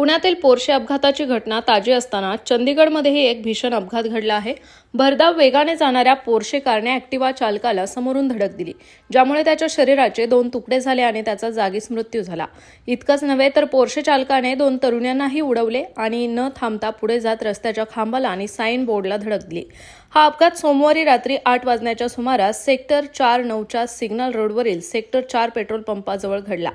पुण्यातील पोरशे अपघाताची घटना ताजी असताना चंदीगडमध्येही एक भीषण अपघात घडला आहे. भरधाव वेगाने जाणाऱ्या पोरशे कारने ऍक्टिवा चालकाला समोरून धडक दिली ज्यामुळे त्याच्या शरीराचे दोन तुकडे झाले आणि त्याचा जागीच मृत्यू झाला. इतकंच नव्हे तर पोरशे चालकाने दोन तरुणांनाही उडवले आणि न थांबता पुढे जात रस्त्याच्या खांबाला आणि साईन बोर्डला धडक दिली. हा अपघात सोमवारी रात्री आठ वाजण्याच्या सुमारास सेक्टर चार नऊच्या सिग्नल रोडवरील सेक्टर चार पेट्रोल पंपाजवळ घडला.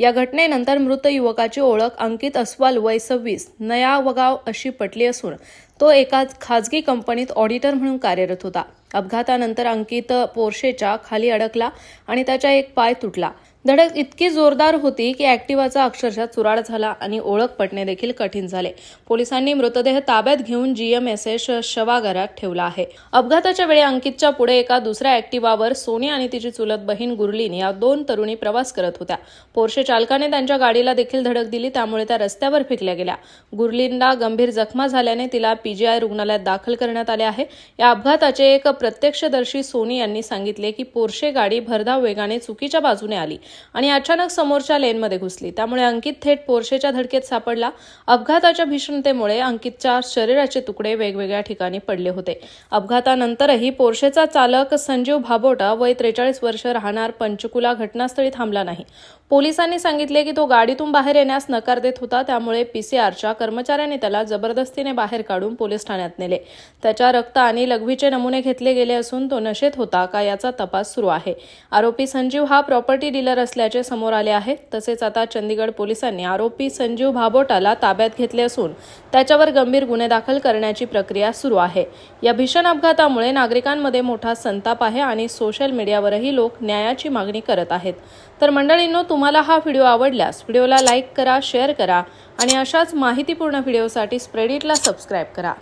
या घटनेनंतर मृत युवकाची ओळख अंकित अस्वाल वय सव्वीस नयावगाव अशी पटली असून तो एका खाजगी कंपनीत ऑडिटर म्हणून कार्यरत होता. अपघातानंतर अंकित पोर्शेच्या खाली अडकला आणि त्याचा एक पाय तुटला. धडक इतकी जोरदार होती की ऍक्टिवाचा अक्षरशः चुराड झाला आणि ओळख पटणे देखील कठीण झाले. पोलिसांनी मृतदेह ताब्यात घेऊन जीएमएसएस शवागारात ठेवला आहे. अपघाताच्या वेळी अंकितच्या पुढे एका दुसऱ्या ऍक्टिवावर सोनी आणि तिची चुलत बहीण गुरलीन या दोन तरुणी प्रवास करत होत्या. पोर्शे चालकाने त्यांच्या गाडीला देखील धडक दिली त्यामुळे त्या रस्त्यावर फेकल्या गेल्या. गुरलीनला गंभीर जखमा झाल्याने तिला पीजीआय रुग्णालयात दाखल करण्यात आले आहे. या अपघाताचे एक प्रत्यक्षदर्शी सोनी यांनी सांगितले की पोर्शे गाडी भरधाव वेगाने चुकीच्या बाजूने आली आणि अचानक समोरच्या लेनमध्ये घुसली. त्यामुळे अंकित थेट पोर्शेच्या धडकेत सापडला. अपघाताच्या भीषणतेमुळे अंकितच्या शरीराचे तुकडे वेगवेगळ्या ठिकाणी पडले होते. अपघातानंतरही पोर्शेचा चालक संजीव भाबोटा वय त्रेचाळीस वर्ष राहणार पंचकुला घटनास्थळी थांबला नाही. पोलिसांनी सांगितले की तो गाडीतून बाहेर येण्यास नकार देत होता. त्यामुळे पीसीआरच्या कर्मचाऱ्यांनी त्याला जबरदस्तीने बाहेर काढून पोलीस ठाण्यात नेले. त्याच्या रक्त आणि लघवीचे नमुने घेतले घेतले गेले असून तो नशेत होता का याचा तपास सुरू आहे. आरोपी संजीव हा प्रॉपर्टी डीलर असल्याचे समोर आले आहे. तसेच आता चंदीगड पोलिसांनी आरोपी संजीव भाबोटाला ताब्यात घेतले असून त्याच्यावर गंभीर गुन्हे दाखल करण्याची प्रक्रिया सुरू आहे. या भीषण अपघातामुळे नागरिकांमध्ये मोठा संताप आहे आणि सोशल मीडियावरही लोक न्यायाची मागणी करत आहेत. तर मंडळींनो तुम्हाला हा व्हिडिओ आवडल्यास व्हिडिओला लाईक करा शेअर करा आणि अशाच माहितीपूर्ण व्हिडिओसाठी स्प्रेडिटला सबस्क्राईब करा.